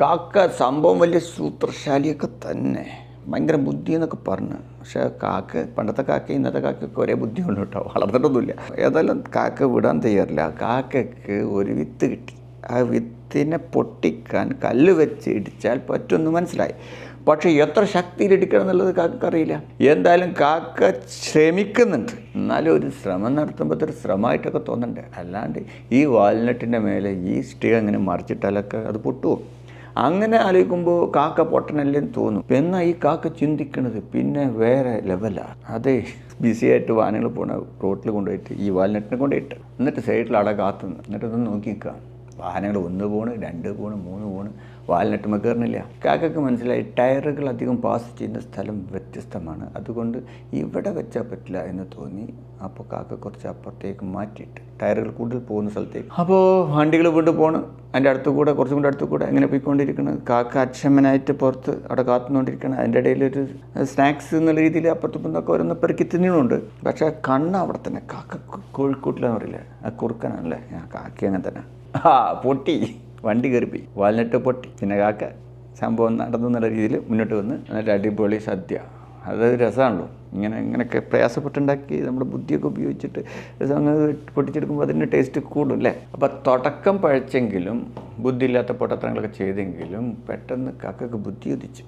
കാക്ക സംഭവം വലിയ സൂത്രശാലിയൊക്കെ തന്നെ. ഭയങ്കര ബുദ്ധി എന്നൊക്കെ പറഞ്ഞു. പക്ഷെ കാക്ക പണ്ടത്തെ കാക്ക ഇന്നത്തെ കാക്കയൊക്കെ ഒരേ ബുദ്ധിയുണ്ട് കേട്ടോ. വളർന്നിട്ടൊന്നുമില്ല. ഏതായാലും കാക്ക വിടാൻ തയ്യാറില്ല. കാക്കയ്ക്ക് ഒരു വിത്ത് കിട്ടി. ആ വിത്തിനെ പൊട്ടിക്കാൻ കല്ല് വെച്ച് ഇടിച്ചാൽ പറ്റുമെന്ന് മനസ്സിലായി. പക്ഷേ എത്ര ശക്തിയിൽ ഇടിക്കണം എന്നുള്ളത് കാക്കക്ക് അറിയില്ല എന്തായാലും കാക്ക ശ്രമിക്കുന്നുണ്ട്. എന്നാലും ഒരു ശ്രമം നടത്തുമ്പോൾ ഒരു ശ്രമമായിട്ടൊക്കെ തോന്നണ്ടേ. അല്ലാണ്ട് ഈ വാൽനട്ടിന്റെ മേലെ ഈ സ്റ്റിക് അങ്ങനെ മറിച്ചിട്ടാലൊക്കെ അത് പൊട്ടുമോ അങ്ങനെ ആലോചിക്കുമ്പോൾ കാക്ക പൊട്ടനല്ലേന്ന് തോന്നും. എന്നാൽ ഈ കാക്ക ചിന്തിക്കണത്? പിന്നെ വേറെ ലെവലാണ് അതെ ബിസി ആയിട്ട് വാഹനങ്ങൾ പോണ റോട്ടിൽ കൊണ്ടുപോയിട്ട് ഈ വാൽനട്ടിനെ കൊണ്ടുപോയിട്ട്. എന്നിട്ട് സൈഡിൽ അട കാത്തുനിന്ന് എന്നിട്ടൊന്ന് നോക്കി നിൽക്കുക. വാഹനങ്ങൾ ഒന്ന് പോണ് രണ്ട് പോണ് മൂന്ന് പോണ് വാലിനെട്ട് മക്കേറിനില്ല കാക്കക്ക് മനസ്സിലായി ടയറുകൾ അധികം പാസ് ചെയ്യുന്ന സ്ഥലം വ്യത്യസ്തമാണ്. അതുകൊണ്ട് ഇവിടെ വെച്ചാൽ പറ്റില്ല എന്ന് തോന്നി. അപ്പോൾ കാക്ക കുറച്ച് അപ്പുറത്തേക്ക് മാറ്റിയിട്ട് ടയറുകൾ കൂടുതൽ പോകുന്ന സ്ഥലത്തേക്ക്. അപ്പോൾ വണ്ടികൾ വീണ്ടും പോണ്. അതിന്റെ അടുത്ത് കൂടെ കുറച്ചും കൂടെ അടുത്ത് കൂടെ ഇങ്ങനെ പോയിക്കൊണ്ടിരിക്കുന്നത് കാക്ക അക്ഷമനായിട്ട് പുറത്ത് അവിടെ കാത്തുകൊണ്ടിരിക്കണം അതിന്റെ ഇടയിൽ ഒരു സ്നാക്സ് എന്നുള്ള രീതിയിൽ അപ്പുറത്തും ഇപ്പുറത്തൊക്കെ ഓരോന്ന് പെറുക്കി തിന്നുന്നുണ്ട് പക്ഷേ കണ്ണ് അവിടെ തന്നെ. കാക്ക കോഴിക്കോട്ടിലെന്ന് പറയില്ല? ആ കുറുക്കനാണല്ലേ? കാക്കി അങ്ങനെ തന്നെ. ആ പൊട്ടി. വണ്ടി കയറിപ്പോയി. വാൽനട്ട് പൊട്ടി. പിന്നെ കാക്ക സംഭവം നടന്നു എന്നുള്ള രീതിയിൽ മുന്നോട്ട് വന്ന് എന്നിട്ട് അടിപൊളി സദ്യ. അത് രസമാണല്ലോ. ഇങ്ങനെ ഇങ്ങനെയൊക്കെ പ്രയാസപ്പെട്ടുണ്ടാക്കി നമ്മുടെ ബുദ്ധിയൊക്കെ ഉപയോഗിച്ചിട്ട് അങ്ങനെ പൊട്ടിച്ചെടുക്കുമ്പോൾ അതിന്റെ ടേസ്റ്റ് കൂടും അല്ലേ? അപ്പോൾ തുടക്കം പഴച്ചെങ്കിലും ബുദ്ധിയില്ലാത്ത പൊട്ടത്തരങ്ങളൊക്കെ ചെയ്തെങ്കിലും പെട്ടെന്ന് കാക്കക്ക് ബുദ്ധി ഉദിച്ചു.